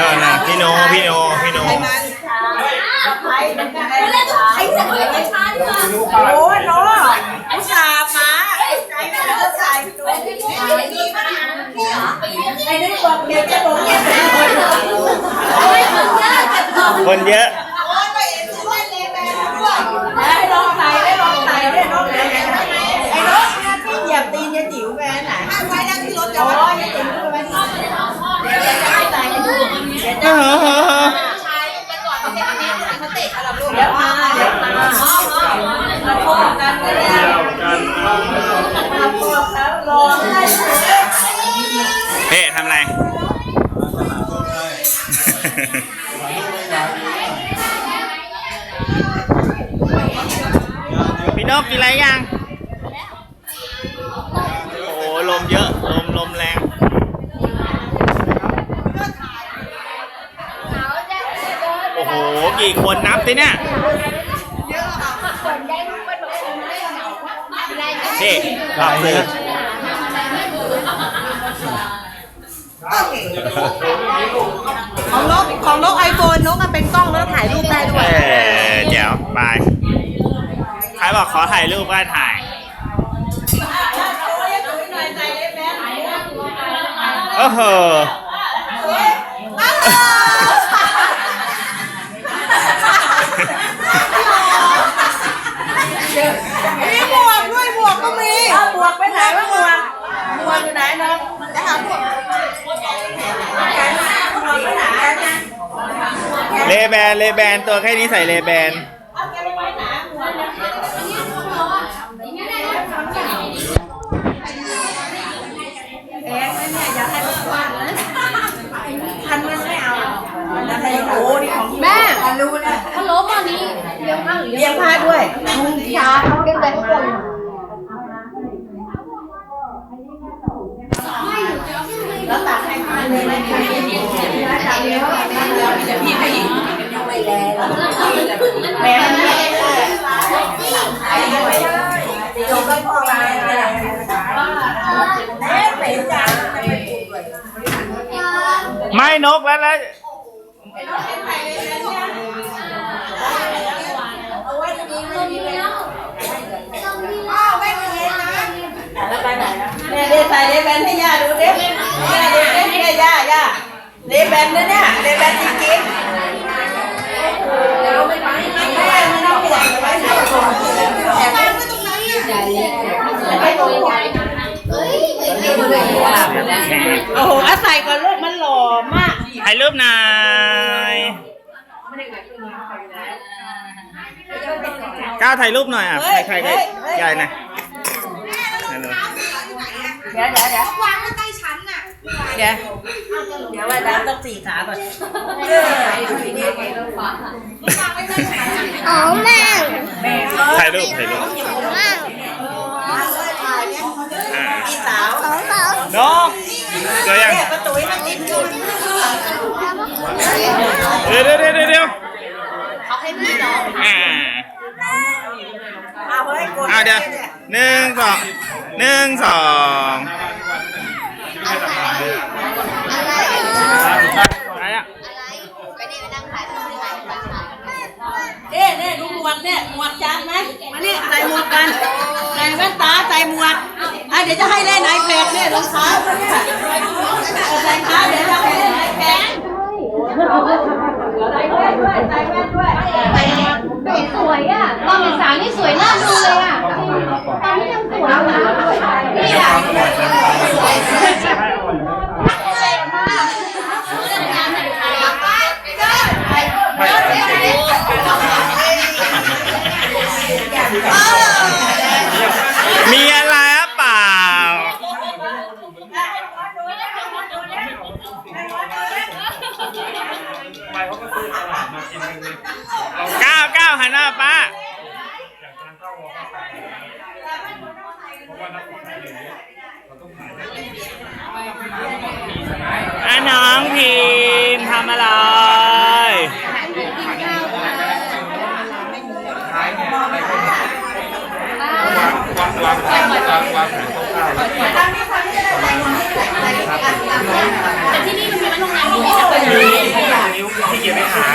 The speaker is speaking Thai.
ออนะพี่โนพี่โนพี่โน้คนเยอะ เดี๋ยวจะเดี๋ยวมาเดี๋ยวมาเราพบกันเลยมาพบแล้วรอได้เฮ้ทำอะไรพี่นกกินอะไรยัง โอ้โหลมเยอะ ลมลมแรง โอ้โห กี่คนนับสิเนี่ยนี่ขอบคุณของนกของนกไอโฟนนกมันเป็นกล้องแล้วถ่ายรูปได้ด้เอวยอเดี๋ยวบายใครบอกขอถ่ายรูปก็ถ่ายโอ้โห มีหมวกด้วยหมวกก็มีหมวกไปไหนวะหมวกหมวกอยู่ไหนนกจะหาหมวกหมวกไปไหน เลแบนเลแบนตัวแค่นี้ใส่เลแบนแพงนะเนี่ยอย่าให้มันกว้างนะพันมันไม่เอาแล้วใครโอ้นี่ของแม่รู้นะฮัลโหลมานี้เลี้ยงข้าวหรือเลี้ยงผ้าด้วยช้าเก็บแต่ข้างบนแล้วตัดให้ผ้าเลยนะพี่ให้หญิงไม่แรง แม่ไม่ได้ยมก็พอมาแม่เป็นจังไม่นกแล้วแล้วเอาไว้ตรงนี้ไม่มีเลยเอาไว้ตรงนี้นะแล้วไปไหนนะแม่เดใส่เลแบนให้ย่าดูดิย่าดูดิแม่ย่าย่าเลแบนนะเนี่ยเลแบนจริงๆเราไม่ไปแม่ไม่ต้องขยันไปไหนก่อนแอบไปตรงนั้นเนี่ยไปตรงนี้ โอ้โหอาศัยก่อนลูกมันหล่อมากถ่ายรูปหน่อยก้าวถ่ายรูปหน่อยอะ ใครใครก็ยายนะนั่นเลยเดี๋ยวเดี๋ยวเดี๋ยววางไว้ใต้ชั้นน่ะ เดี๋ยวเดี๋ยวว่าดาวต้องสี่ขาก่อนเอออ๋อแม่แม่ถ่ายรูปถ่ายรูปแม่อ่า พี่สาวของเราน้องเจอยังเนี่ยประตูมันติดอยู่เดี๋ยวเดี๋ยวเดี๋ยวเดี๋ยวเขาให้พี่น้องอ่าเอาเฮ้ยกดอ่าเดี๋ยวหนึ่งสองหนึ่งสองอะไรไปอะไปนี่ไปนั่งถ่ายรูปที่ไหนบ้างคะเอ๊ะเนี่ยดูหมวกเนี่ยหมวกจานไหมมานี่ใส่หมวกกันใส่แว่นตาใส่หมวกอะ เดี๋ยวจะให้เล่นไอแพดเนี่ยรองเท้าเนี่ยใส่ขาเดี๋ยวจะให้เล่นไอแพดใส่แว่นด้วยใส่แว่นด้วย อะน้องพิมทำอะไรทานข้างวางวางวางางแนคร่าแต่ที่นี่มันมีร้านมที่มีแต่คน ที่เกียไปหา